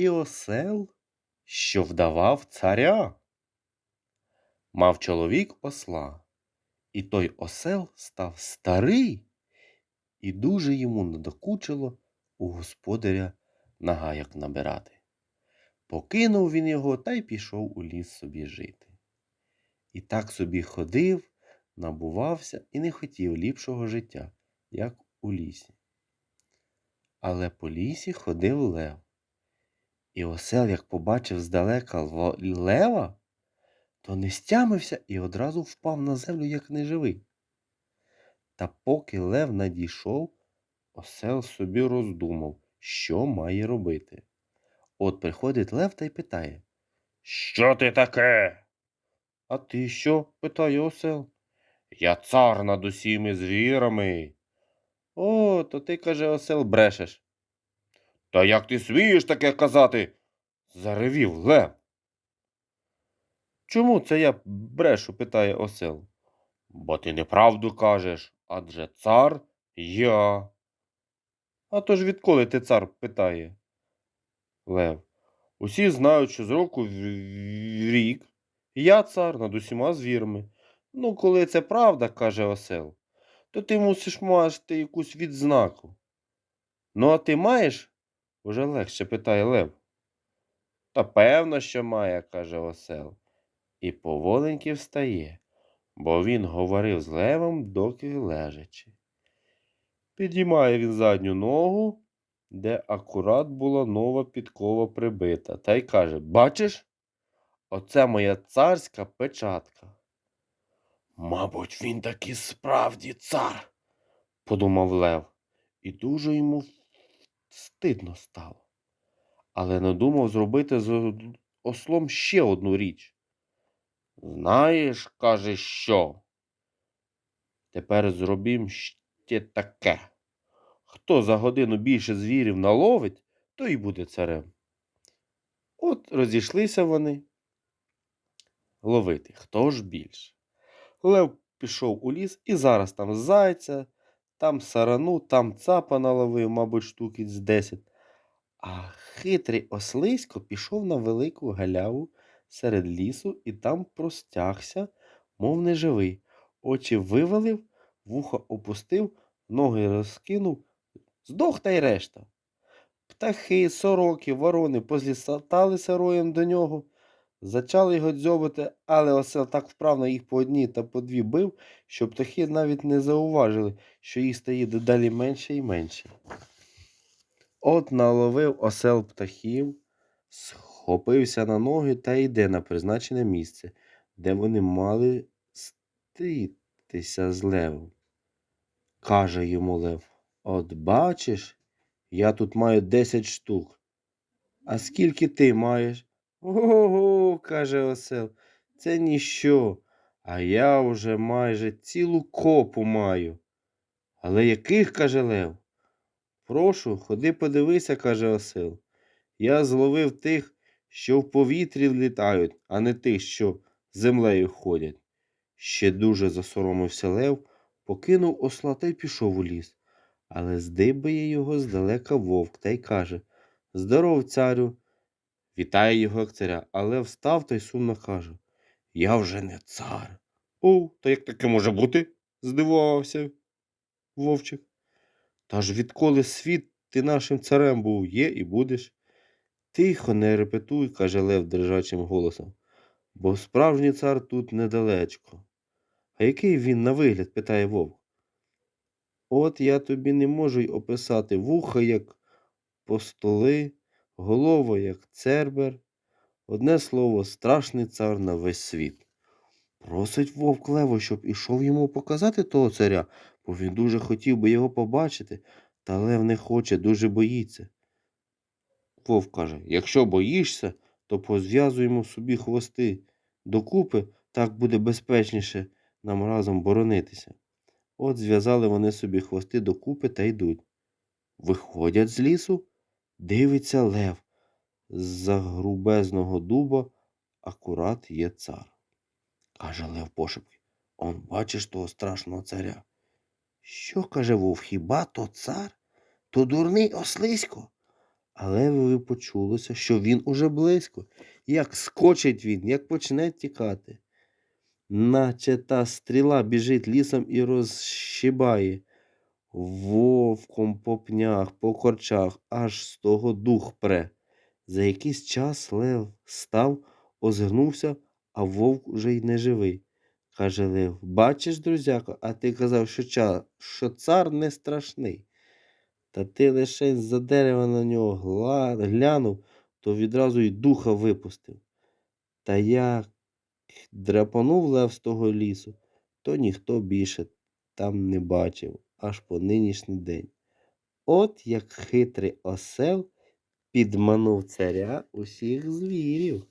і осел, що вдавав царя. Мав чоловік осла, і той осел став старий, і дуже йому надокучило у господаря нагаяк набирати. Покинув він його та й пішов у ліс собі жити. І так собі ходив, набувався і не хотів ліпшого життя, як у лісі. Але по лісі ходив лев. І осел, як побачив здалека лева, то не стямився і одразу впав на землю, як неживий. Та поки лев надійшов, осел собі роздумав, що має робити. От приходить лев та й питає Що ти таке? А ти що? питає осел. Я цар над усіми звірами. О, то ти, каже осел, брешеш. Та як ти смієш таке казати? заревів лев. Чому це я брешу? питає осел. Бо ти неправду кажеш, адже цар я. А то ж відколи ти цар? питає Лев. Усі знають, що з року в рік я цар над усіма звірами. Ну, коли це правда, каже осел, то ти мусиш мати якусь відзнаку. Ну, а ти маєш? Уже легше питає Лев. Та певно, що має, каже осел. І поволеньки встає, бо він говорив з левом, доки лежачи. Підіймає він задню ногу, де акурат була нова підкова прибита, та й каже: Бачиш, оце моя царська печатка. Мабуть, він таки справді цар, подумав Лев, і дуже йому стидно стало. Але надумав зробити з ослом ще одну річ. Знаєш, каже, що? Тепер зробім ще таке. Хто за годину більше звірів наловить, той і буде царем. От розійшлися вони ловити, хто ж більше. Лев пішов у ліс і зараз там зайця, там сарану, там цапа наловив, мабуть, штуки з десять. А хитрий ослисько пішов на велику галяву серед лісу і там простягся, мов неживий. Очі вивалив, вуха опустив, ноги розкинув, здох та й решта. Птахи, сороки, ворони позліталися роєм до нього, зачали його дзьобати, але осел так вправно їх по одній та по дві бив, що птахи навіть не зауважили, що їх стає дедалі менше і менше. От наловив осел птахів, схопився на ноги та йде на призначене місце, де вони мали стрітися з левом. Каже йому лев: От бачиш, я тут маю десять штук. А скільки ти маєш? Ого, каже осел, це ніщо, а я вже майже цілу копу маю. Але яких, каже лев? Прошу, ходи подивися, каже осел. Я зловив тих, що в повітрі літають, а не тих, що землею ходять. Ще дуже засоромився лев, покинув осла та й пішов у ліс. Але здибає його здалека вовк та й каже Здоров, царю. Вітає його як царя, але встав та й сумно каже Я вже не цар. О, то як таке може бути? здивувався вовчик. Та ж відколи світ ти нашим царем був, є і будеш. Тихо, не репетуй, каже Лев дрижачим голосом, бо справжній цар тут недалечко. А який він на вигляд? питає вовк. От я тобі не можу й описати вуха, як постоли, голова, як цербер. Одне слово, страшний цар на весь світ. Просить вовк Лево, щоб ішов йому показати того царя, бо він дуже хотів би його побачити, та Лев не хоче, дуже боїться. Вовк каже якщо боїшся, то позв'язуємо собі хвости докупи, так буде безпечніше нам разом боронитися. От зв'язали вони собі хвости докупи та йдуть. Виходять з лісу, дивиться лев. З-за грубезного дуба акурат є цар. Каже Лев пошепки. Он бачиш того страшного царя. Що, каже вовк, хіба то цар? То дурний ослисько? А левові почулося, що він уже близько. Як скочить він, як почне тікати. Наче та стріла біжить лісом і розщибає вовком по пнях, по корчах, аж з того дух пре. За якийсь час лев став, озирнувся, а вовк уже й не живий. Каже Лев, бачиш, друзяко, а ти казав, що, ча, що цар не страшний. Та ти лише з-за дерева на нього глянув, то відразу й духа випустив. Та як драпанув лев з того лісу, то ніхто більше там не бачив, аж по нинішній день. От як хитрий осел підманув царя усіх звірів.